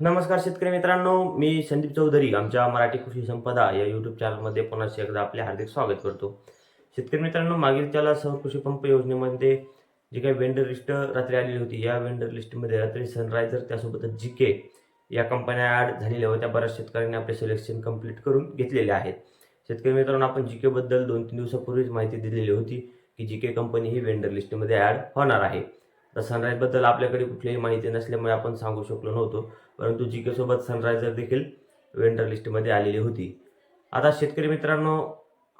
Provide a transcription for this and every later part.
नमस्कार शेतकरी मित्रांनो मी संदीप चौधरी आमच्या मराठी कृषी संपदा या यूट्यूब चॅनलमध्ये पुन्हा एकदा आपले हार्दिक स्वागत करतो. शेतकरी मित्रांनो मागील त्याला सौर कृषी पंप योजनेमध्ये जी काही वेंडर लिस्ट रात्री आलेली होती या वेंडर लिस्टमध्ये रात्री सनरायझर त्यासोबतच जी के या कंपन्या ॲड झालेल्या होत्या. बऱ्याच शेतकऱ्यांनी आपले सिलेक्शन कंप्लीट करून घेतलेले आहेत. शेतकरी मित्रांनो आपण जी केबद्दल दोन तीन दिवसापूर्वीच माहिती दिलेली होती की जी के कंपनी ही वेंडर लिस्टमध्ये ॲड होणार आहे. तर सनराईजबद्दल आपल्याकडे कुठलीही माहिती नसल्यामुळे आपण सांगू शकलो नव्हतो. परंतु जी के सोबत सनरायझर देखील वेंडर लिस्टमध्ये आलेली होती. आता शेतकरी मित्रांनो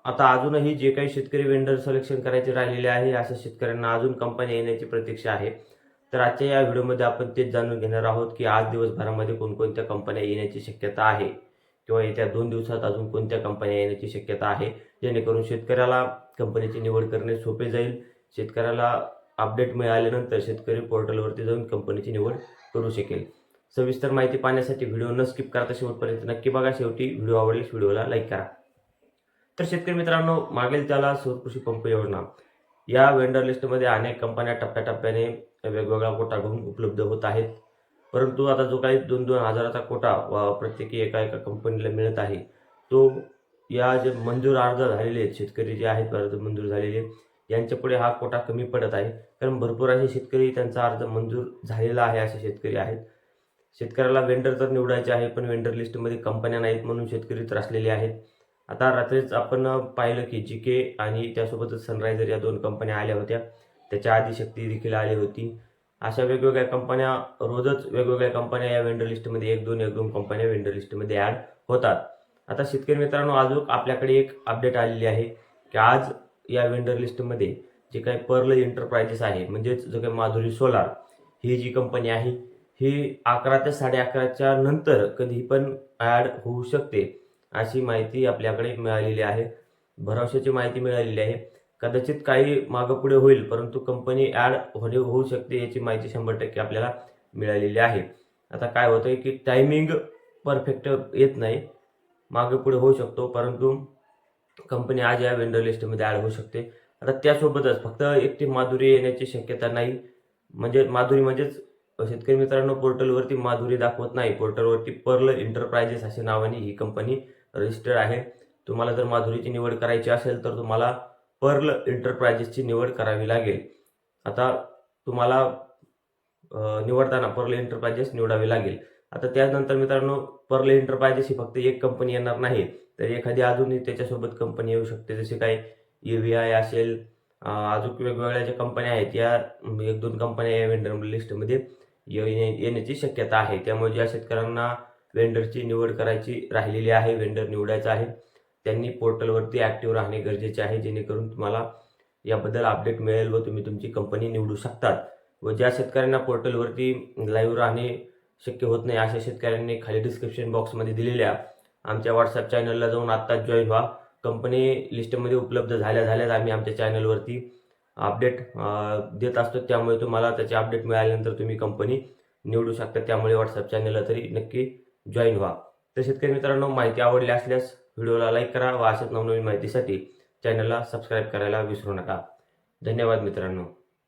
आता अजूनही जे काही शेतकरी वेंडर सिलेक्शन करायचे राहिलेले आहे अशा शेतकऱ्यांना अजून कंपनी येण्याची प्रतीक्षा आहे. तर आजच्या या व्हिडिओमध्ये आपण तेच जाणून घेणार आहोत की आज दिवसभरामध्ये कोणकोणत्या कंपन्या येण्याची शक्यता आहे किंवा येत्या दोन दिवसात अजून कोणत्या कंपन्या येण्याची शक्यता आहे जेणेकरून शेतकऱ्याला कंपनीची निवड करणे सोपे जाईल शेतकऱ्याला अपडेट मिळाल्यानंतर शेतकरी पोर्टलवरती जाऊन कंपनीची निवड करू शकेल. सविस्तर माहिती पाहण्यासाठी व्हिडिओ न स्किप करता शेवटपर्यंत नक्की बघा. शेवटी व्हिडिओ आवडल्यास व्हिडिओला लाईक करा. तर शेतकरी मित्रांनो मागेल त्याला सौरकृषी पंप योजना. या वेंडर लिस्टमध्ये अनेक कंपन्या टप्प्याटप्प्याने वेगवेगळा कोटा घेऊन उपलब्ध होत आहेत. परंतु आता जो काही दोन दोन हजाराचा कोटा वा प्रत्येकी एका एका कंपनीला मिळत आहे तो या जे मंजूर अर्ज झालेले आहेत शेतकरी जे आहेत अर्ज मंजूर झालेले यांच्यापुढे हा कोटा कमी पडत आहे. कारण भरपूर असे शेतकरी त्यांचा अर्ज मंजूर झालेला आहे असे शेतकरी आहेत. शेतकऱ्याला वेंडर तर निवडायचे आहे पण वेंडर लिस्टमध्ये कंपन्या नाहीत म्हणून शेतकरी त्रासलेले आहेत. आता रात्रीच आपण पाहिलं की जी के आणि त्यासोबतच सनरायझर या दोन कंपन्या आल्या होत्या. त्याच्या आधी शक्ती देखील आली होती. अशा वेगवेगळ्या कंपन्या रोजच वेगवेगळ्या कंपन्या या वेंडर लिस्टमध्ये एक दोन एक दोन कंपन्या वेंडर लिस्टमध्ये ॲड होतात. आता शेतकरी मित्रांनो अजून आपल्याकडे एक अपडेट आलेली आहे की आज या वेंडर लिस्टमध्ये जे काही पर्ल एंटरप्राइजेस आहे म्हणजेच जो काही माधुरी सोलार ही जी कंपनी आहे ही अकरा ते साडे अकराच्या नंतर कधी पण ॲड होऊ शकते अशी माहिती आपल्याकडे मिळालेली आहे. भरवशाची माहिती मिळालेली आहे. कदाचित काही मागं पुढे होईल परंतु कंपनी ॲड होणे होऊ शकते याची माहिती शंभर टक्के आपल्याला मिळालेली आहे. आता काय होतं की टायमिंग परफेक्ट येत नाही. मागे पुढे होऊ शकतो परंतु कंपनी आज या वेंडर लिस्टमध्ये ॲड होऊ शकते. आता त्यासोबतच फक्त एकटी माधुरी येण्याची शक्यता नाही. म्हणजे माधुरी म्हणजेच शेतकरी मित्रांनो पोर्टलवरती माधुरी दाखवत नाही. पोर्टलवरती पर्ल एंटरप्राइजेस अशा नावाने ही कंपनी रजिस्टर्ड आहे. तुम्हाला जर माधुरीची निवड करायची असेल तर तुम्हाला पर्ल एंटरप्राइजेसची निवड करावी लागेल. आता तुम्हाला निवडताना पर्ल एंटरप्राइजेस निवडावी लागेल. आता त्यानंतर मित्रांनो पर्ल एंटरप्राइजेस ही फक्त एक कंपनी येणार नाही. तर एखादी अजूनही त्याच्यासोबत कंपनी येऊ शकते. जसे काही ए व्ही आय असेल अजून वेगवेगळ्या ज्या कंपन्या आहेत या एक दोन कंपन्या या वेंडर लिस्टमध्ये येण्याची शक्यता आहे. त्यामुळे ज्या शेतकऱ्यांना वेंडरची निवड करायची राहिलेली आहे वेंडर निवडायचा आहे त्यांनी पोर्टलवरती ॲक्टिव्ह राहणे गरजेचे आहे. जेणेकरून तुम्हाला याबद्दल अपडेट मिळेल व तुम्ही तुमची कंपनी निवडू शकतात. व ज्या शेतकऱ्यांना पोर्टलवरती लाईव्ह राहणे शक्य होत नाही. अशा शेतकऱ्यांनी खाली डिस्क्रिप्शन बॉक्समध्ये दिलेल्या आमच्या व्हॉट्सअप चॅनलला जाऊन आत्ताच जॉईन व्हा. कंपनी लिस्टमध्ये उपलब्ध झाल्या झाल्याच आम्ही आमच्या चॅनलवरती अपडेट देत असतो. त्यामुळे तुम्हाला त्याचे अपडेट मिळाल्यानंतर तुम्ही कंपनी निवडू शकता. त्यामुळे व्हॉट्सअप चॅनलला तरी नक्की जॉईन व्हा. तर शेतकरी मित्रांनो माहिती आवडली असल्यास व्हिडिओला लाईक करा व अशाच नवनवीन माहितीसाठी चॅनलला सबस्क्राईब करायला विसरू नका. धन्यवाद मित्रांनो.